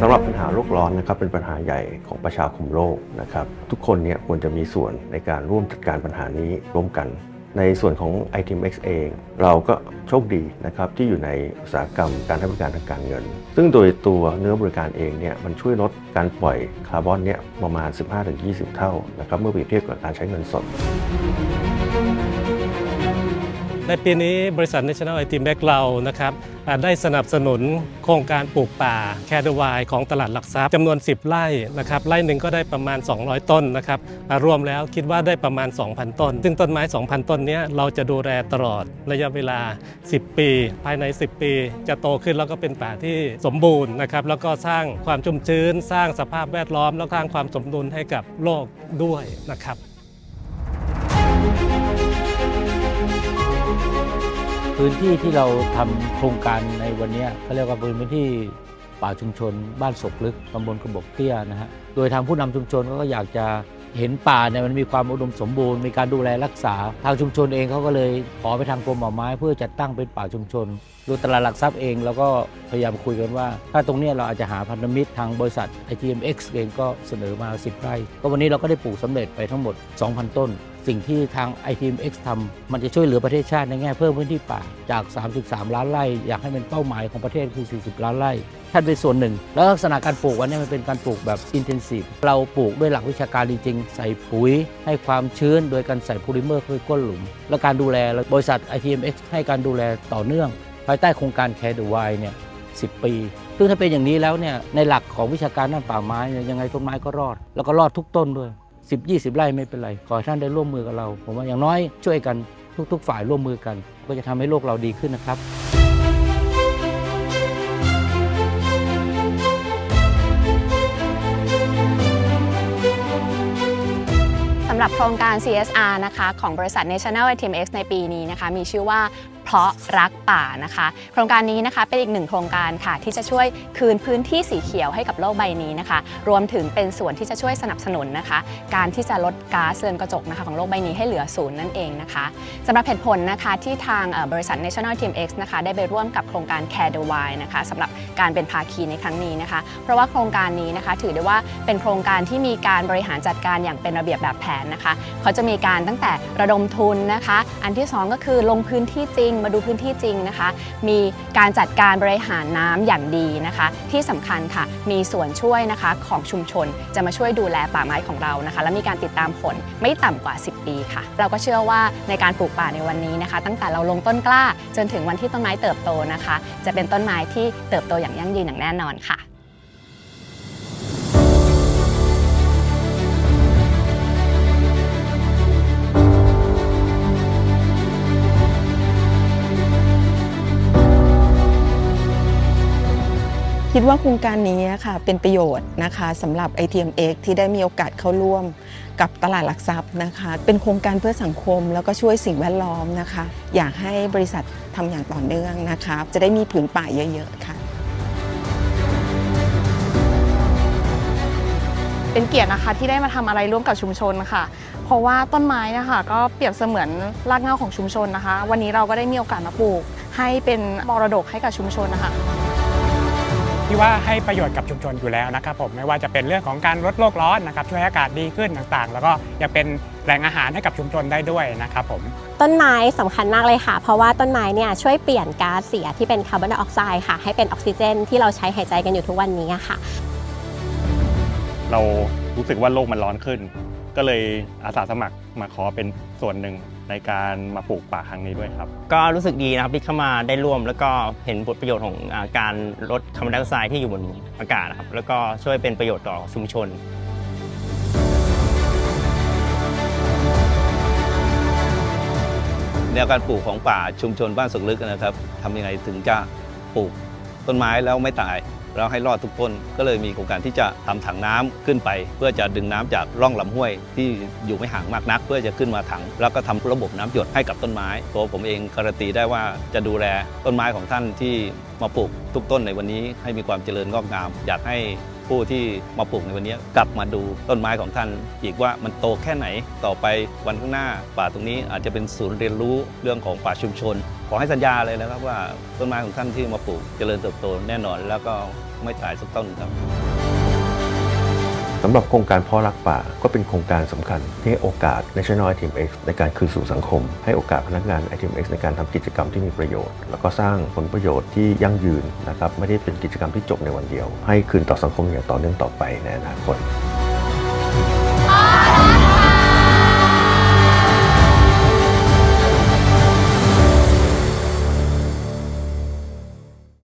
สำหรับปัญหาโลกร้อนนะครับเป็นปัญหาใหญ่ของประชาคมโลกนะครับทุกคนเนี่ยควรจะมีส่วนในการร่วมจัดการปัญหานี้ร่วมกัน ในส่วนของ ITMX เอง เราก็โชคดีนะครับที่อยู่ในอุตสาหกรรมการให้บริการทางการเงิน ซึ่งโดยตัวเนื้อบริการเองเนี่ยมันช่วยลดการปล่อยคาร์บอนเนี่ยประมาณ 15-20 เท่านะครับเมื่อเปรียบเทียบกับการใช้เงินสด ในปีนี้บริษัท National IT Bank เรานะครับได้สนับสนุนโครงการปลูกป่าแคดวายของตลาดหลักทรัพย์จำนวน 10 ไร่นะครับไร่หนึ่งก็ได้ประมาณ 200 ต้นนะครับรวมแล้วคิดว่าได้ประมาณ 2,000 ต้น ซึ่งต้นไม้ 2,000 ต้นนี้เราจะดูแลตลอดระยะเวลา 10 ปี ภายใน 10 ปี จะโตขึ้นแล้วก็เป็นป่าที่สมบูรณ์นะครับแล้วก็สร้างความชุ่มชื้น สร้างสภาพแวดล้อม แล้วสร้างความสมดุลให้กับโลกด้วยนะครับ พื้นที่ที่เราทำโครงการในวันนี้เขาเรียกว่าพื้นที่ป่าชุมชน บ้านศกลึกตำบลกระบอกเตี้ยนะฮะโดยทางผู้นำชุมชนก็อยากจะเห็นป่าเนี่ยมันมีความอุดมสมบูรณ์มีการดูแลรักษา ทางชุมชนเองเขาก็เลยขอไปทางกรมป่าไม้เพื่อจัดตั้งเป็นป่าชุมชนดยตลาดหลักทรัพย์เองเราก็พยายามคุยกันว่า ถ้าตรงนี้เราอาจจะหาพันธมิตรทางบริษัท ITMX เองก็เสนอมา 10 ไร่ก็วันนี้เราก็ได้ปลูกสำเร็จไปทั้งหมด 2,000 ต้น สิ่งที่ทาง ITMX ทำมันจะช่วยเหลือประเทศชาติในแง่เพิ่มพื้นที่ป่าจาก 33 ล้านไร่ อยากให้เป็นเป้าหมายของประเทศคือ 40 ล้านไร่ ท่านเป็นส่วนหนึ่ง แล้วลักษณะการปลูกวันนี้มันเป็นการปลูกแบบอินเทนซีฟเราปลูกด้วยหลักวิชาการจริงๆ ใส่ปุ๋ย ให้ความชื้น โดยการใส่โพลิเมอร์คือก้นหลุม และการดูแลบริษัท ITMX ให้การดูแลต่อเนื่อง ภายใต้โครงการแคร์ดูไวเนี่ย10 ปีซึ่งถ้าเป็นอย่างนี้แล้วเนี่ยในหลักของวิชาการด้านป่าไม้ยยังไงต้นไม้ก็รอด แล้วก็รอดทุกต้นด้วย 10 20 ไร่ไม่เป็นไร ขอให้ท่านได้ร่วมมือกับเรา ผมว่าอย่างน้อยช่วยกันทุก ๆ ฝ่ายร่วมมือกัน ก็จะทำให้โลกเราดีขึ้นนะครับ สำหรับโครงการ CSR นะคะของบริษัท National ITMX ในปีนี้นะคะ มีชื่อว่า เพราะรักป่านะคะ โครงการนี้นะคะเป็นอีกหนึ่งโครงการค่ะ ที่จะช่วยคืนพื้นที่สีเขียวให้กับโลกใบนี้นะคะ รวมถึงเป็นส่วนที่จะช่วยสนับสนุนนะคะ การที่จะลดก๊าซเรือนกระจกนะคะของโลกใบนี้ให้เหลือศูนย์นั่นเองนะคะสำหรับเหตุผลนะคะที่ทางบริษัท National ITMX นะคะได้ไปร่วมกับโครงการ Care the Wild นะคะสำหรับการเป็นภาคีในครั้งนี้นะคะ เพราะว่าโครงการนี้นะคะถือได้ว่าเป็นโครงการที่มีการบริหารจัดการอย่างเป็นระเบียบแบบแผนนะคะ เขาจะมีการตั้งแต่ระดมทุนนะคะ อันที่ 2 ก็คือลงพื้นที่จริงมาดูพื้นที่จริงนะคะ มีการจัดการบริหารน้ำอย่างดีนะคะ ที่สำคัญค่ะ มีส่วนช่วยนะคะของชุมชนจะมาช่วยดูแลป่าไม้ของเรานะคะ และมีการติดตามผลไม่ต่ำกว่า 10 ปีค่ะ เราก็เชื่อว่าในการปลูกป่าในวันนี้นะคะ ตั้งแต่เราลงต้นกล้าจนถึงวันที่ต้นไม้เติบโตนะคะ จะเป็นต้นไม้ที่เติบโตอย่างยั่งยืนอย่างแน่นอนค่ะ คิดว่าโครงการนี้ค่ะเป็นประโยชน์นะคะสำหรับ ITMX ที่ได้มีโอกาสเข้าร่วมกับตลาดหลักทรัพย์นะคะ เป็นโครงการเพื่อสังคมแล้วก็ช่วยสิ่งแวดล้อมนะคะ อยากให้บริษัททำอย่างต่อเนื่องนะคะ จะได้มีผืนป่าเยอะๆค่ะ เป็นเกียรตินะคะที่ได้มาทำอะไรร่วมกับชุมชนค่ะ เพราะว่าต้นไม้นะคะก็เปรียบเสมือนรากเหง้าของชุมชนนะคะ วันนี้เราก็ได้มีโอกาสมาปลูก ให้เป็นมรดกให้กับชุมชนนะคะ ที่ว่าให้ประโยชน์กับชุมชนอยู่แล้วนะครับผมไม่ว่าจะเป็นเรื่องของการลดโลกร้อนนะครับช่วยให้อากาศดีขึ้นต่างๆ แล้วก็ยังเป็นแหล่งอาหารให้กับชุมชนได้ด้วยนะครับผมต้นไม้สำคัญมากเลยค่ะ เพราะว่าต้นไม้เนี่ยช่วยเปลี่ยนก๊าซเสียที่เป็นคาร์บอนไดออกไซด์ค่ะให้เป็นออกซิเจน ที่เราใช้หายใจกันอยู่ทุกวันนี้ค่ะ เรารู้สึกว่าโลกมันร้อนขึ้น ก็เลยอาสาสมัครมาขอเป็นส่วนหนึ่งในการมาปลูกป่าครั้งนี้ด้วยครับ ก็รู้สึกดีนะครับที่เข้ามาได้ร่วม แล้วก็เห็นผลประโยชน์ของอาการลดคาร์บอนไดออกไซด์ที่อยู่บนอากาศนะครับแล้วก็ช่วยเป็นประโยชน์ต่อชุมชน แนวการปลูกของป่าชุมชนบ้านสุกลึกนะครับทำยังไงถึงจะปลูกต้นไม้แล้วไม่ตาย แล้วให้รอดทุกต้น ก็เลยมีโครงการที่จะทำถังน้ำขึ้นไป เพื่อจะดึงน้ำจากร่องลำห้วยที่อยู่ไม่ห่างมากนัก เพื่อจะขึ้นมาถัง แล้วก็ทำระบบน้ำหยดให้กับต้นไม้ตัวผมเองการันตีได้ว่าจะดูแลต้นไม้ของท่านที่มาปลูกทุกต้นในวันนี้ให้มีความเจริญงอกงาม อยากให้ ผู้ที่มาปลูกในวันนี้กลับมาดูต้นไม้ของท่าน อีกว่ามันโตแค่ไหนต่อไปวันข้างหน้า ป่าตรงนี้อาจจะเป็นศูนย์เรียนรู้เรื่องของป่าชุมชน ขอให้สัญญาเลยนะครับว่าต้นไม้ของท่านที่มาปลูกเจริญเติบโตแน่นอน แล้วก็ไม่ตายสักต้นครับำหรับโครงการพ่อรักป่าก็เป็นโครงการสำคัญ ที่ให้โอกาส National ITM X ในการคืนสู่สังคม ให้โอกาสพนักงาน ITM X ในการทำกิจกรรมที่มีประโยชน์ แล้วก็สร้างผลประโยชน์ที่ยั่งยืนนะครับไม่ได้เป็นกิจกรรมที่จบในวันเดียว ให้คืนต่อสังคมอย่างต่อเนื่องต่อไปในอนาคต